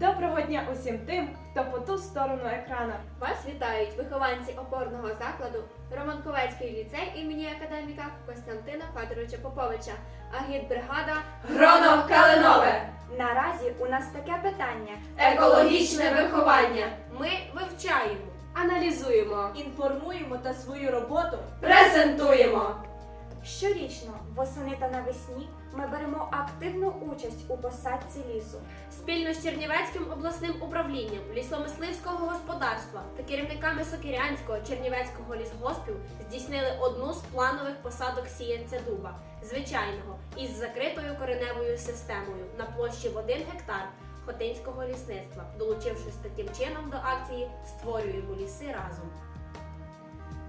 Доброго дня усім тим, хто по ту сторону екрана. Вас вітають вихованці опорного закладу Романковецький ліцей імені академіка Костянтина Федоровича Поповича, агітбригада Гроно Калинове! Наразі у нас таке питання. Екологічне виховання. Ми вивчаємо, Аналізуємо, інформуємо та свою роботу презентуємо. Щорічно, восени та навесні, ми беремо активну участь у посадці лісу. спільно з Чернівецьким обласним управлінням лісомисливського господарства та керівниками Сокирянського Чернівецького лісгоспів здійснили одну з планових посадок сіянця дуба звичайного із закритою кореневою системою на площі в 1 гектар Хотинського лісництва, долучившись таким чином до акції Створюємо ліси разом.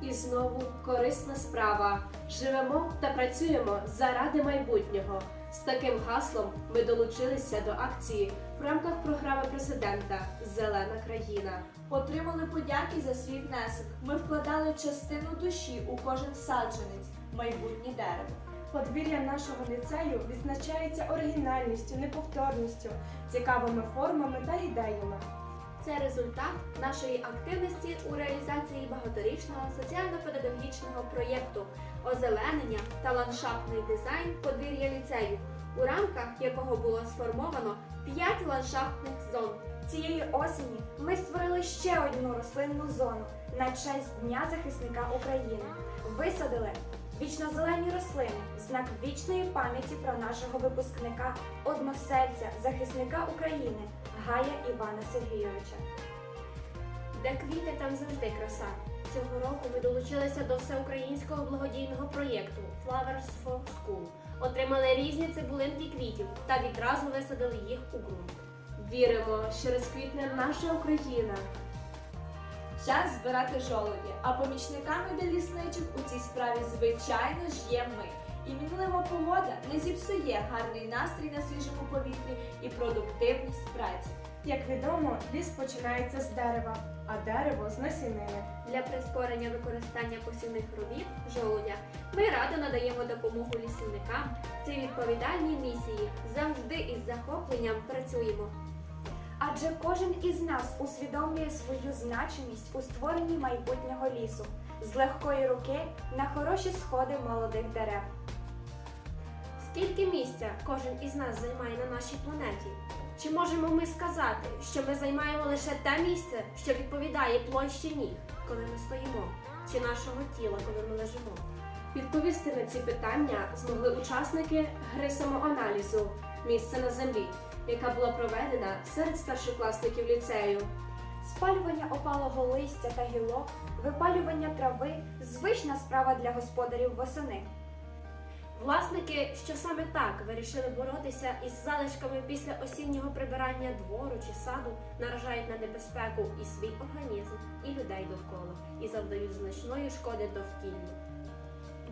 І знову корисна справа. Живемо та працюємо заради майбутнього. З таким гаслом ми долучилися до акції в рамках програми президента Зелена країна. отримали подяки за свій внесок. Ми вкладали частину душі у кожен саджанець, майбутнє дерево. Подвір'я нашого ліцею відзначається оригінальністю, неповторністю, цікавими формами та ідеями. Це результат нашої активності у реалізації багаторічного соціально-педагогічного проєкту озеленення та ландшафтний дизайн подвір'я ліцею, у рамках якого було сформовано 5 ландшафтних зон. Цієї осені ми створили ще одну рослинну зону на честь Дня захисника України. Висадили вічно-зелені рослини, знак вічної пам'яті про нашого випускника, односельця, захисника України Гая Івана Сергійовича. Де квіти, там завжди краса. Цього року ми долучилися до всеукраїнського благодійного проєкту Flowers for School. Отримали різні цибулинки квітів та відразу висадили їх у ґрунт. Віримо, що розквітне наша Україна. Час збирати жолоді, а помічниками для лісничок у цій справі звичайно ж є ми. І мінлива погода не зіпсує гарний настрій на свіжому повітрі і продуктивність праці. Як відомо, ліс починається з дерева, а дерево з насінини. Для прискорення використання посівних робіт жолудя ми радо надаємо допомогу лісівникам в цій відповідальній місії. Завжди із захопленням працюємо. Адже кожен із нас усвідомлює свою значимість у створенні майбутнього лісу з легкої руки на хороші сходи молодих дерев. Скільки місця кожен із нас займає на нашій планеті? Чи можемо ми сказати, що ми займаємо лише те місце, що відповідає площі ніг, коли ми стоїмо, чи нашого тіла, коли ми лежимо? Відповісти на ці питання змогли учасники гри самоаналізу Місце на землі, яка була проведена серед старшокласників ліцею. Спалювання опалого листя та гілок, випалювання трави звична справа для господарів восени. Власники, що саме так вирішили боротися із залишками після осіннього прибирання двору чи саду, наражають на небезпеку і свій організм, і людей довкола, і завдають значної шкоди довкіллю.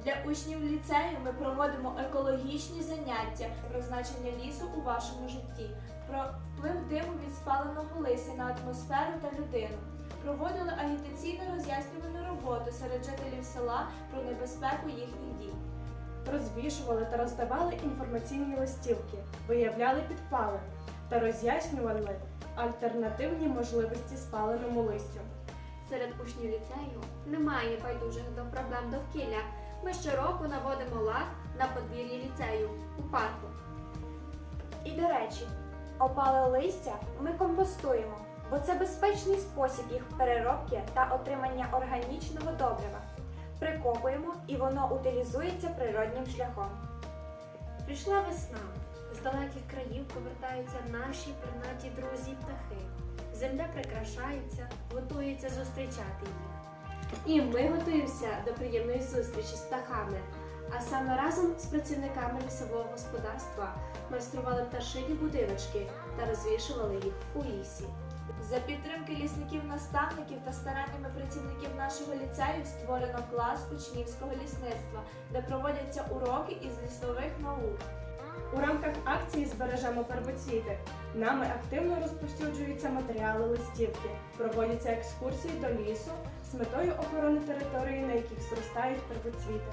Для учнів ліцею ми проводимо екологічні заняття про значення лісу у вашому житті, про вплив диму від спаленого листя на атмосферу та людину. Проводили агітаційно роз'яснювальну роботу серед жителів села про небезпеку їхніх дій. Розвішували та роздавали інформаційні листівки, виявляли підпали та роз'яснювали альтернативні можливості спаленому листю. Серед учнів ліцею немає байдужих до проблем довкілля. Ми щороку наводимо лад на подвір'ї ліцею у парку. І до речі, опале листя ми компостуємо, бо це безпечний спосіб їх переробки та отримання органічного добрива. Прикопуємо і воно утилізується природнім шляхом. Прийшла весна. З далеких країв повертаються наші пернаті друзі птахи. Земля прикрашається, готується зустрічати їх. І ми готуємося до приємної зустрічі з птахами. А саме разом з працівниками лісового господарства майстрували пташині будиночки та розвішували їх у лісі. За підтримки лісників-наставників та стараннями працівників нашого ліцею створено клас учнівського лісництва, де проводяться уроки із лісових наук. У рамках акції збережемо первоцвіти. Нами активно розповсюджуються матеріали листівки, проводяться екскурсії до лісу з метою охорони території, на яких зростають первоцвіти.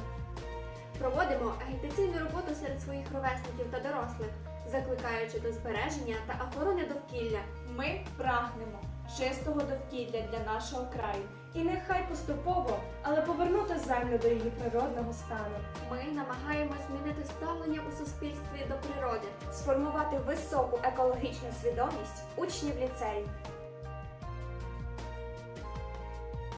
Проводимо агітаційну роботу серед своїх ровесників та дорослих, закликаючи до збереження та охорони довкілля. Ми прагнемо чистого довкілля для нашого краю. І нехай поступово, але повернути землю до її природного стану. Ми намагаємось змінити ставлення у суспільстві до природи. Сформувати високу екологічну свідомість учнів ліцею.